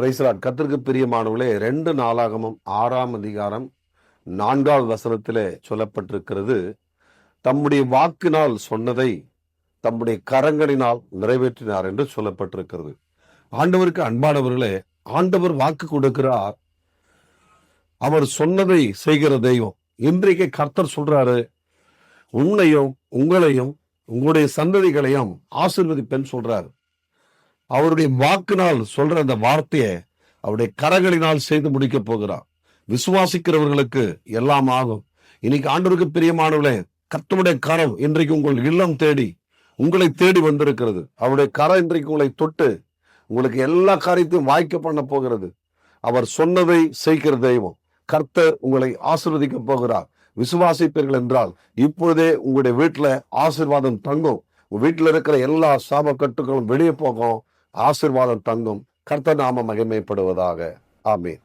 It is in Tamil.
பிரைஸ்லாட் கத்திற்கு பிரியமானவர்களே ரெண்டு நாளாகமும் ஆறாம் அதிகாரம் நான்காவது வசனத்திலே சொல்லப்பட்டிருக்கிறது. தம்முடைய வாக்கினால் சொன்னதை தம்முடைய கரங்களினால் நிறைவேற்றினார் என்று சொல்லப்பட்டிருக்கிறது. ஆண்டவருக்கு அன்பானவர்களே ஆண்டவர் வாக்கு கொடுக்கிறார். அவர் சொன்னதை செய்கிற தெய்வம். இன்றைக்கு கர்த்தர் சொல்றாரு உன்னையும் உங்களையும் உங்களுடைய சந்ததிகளையும் ஆசீர்வதிப்பேன்னு சொல்றாரு. அவருடைய வாக்கினால் சொல்ற அந்த வார்த்தையை அவருடைய கரங்களினால் செய்து முடிக்க போகிறார். விசுவாசிக்கிறவர்களுக்கு எல்லாம் ஆகும். இன்னைக்கு ஆண்டவருக்கு பிரியமானவர்களே கர்த்தருடைய கரம் இன்றைக்கு உங்கள் இல்லம் தேடி உங்களை தேடி வந்திருக்கிறது. அவருடைய கரம் இன்றைக்கு உங்களை தொட்டு உங்களுக்கு எல்லா காரியத்தையும் வாய்க்க பண்ண போகிறது. அவர் சொன்னதை செய்கிற தெய்வம். கர்த்தர் உங்களை ஆசிர்வதிக்க போகிறார். விசுவாசிப்பீர்கள் என்றால் இப்பொழுதே உங்களுடைய வீட்டில் ஆசிர்வாதம் தங்கும். வீட்டில் இருக்கிற எல்லா சாபக்கட்டுகளும் வெளியே போகும். ஆசீர்வாதம் தங்கும். கர்த்த நாம மகிமைப்படுவதாக. ஆமீன்.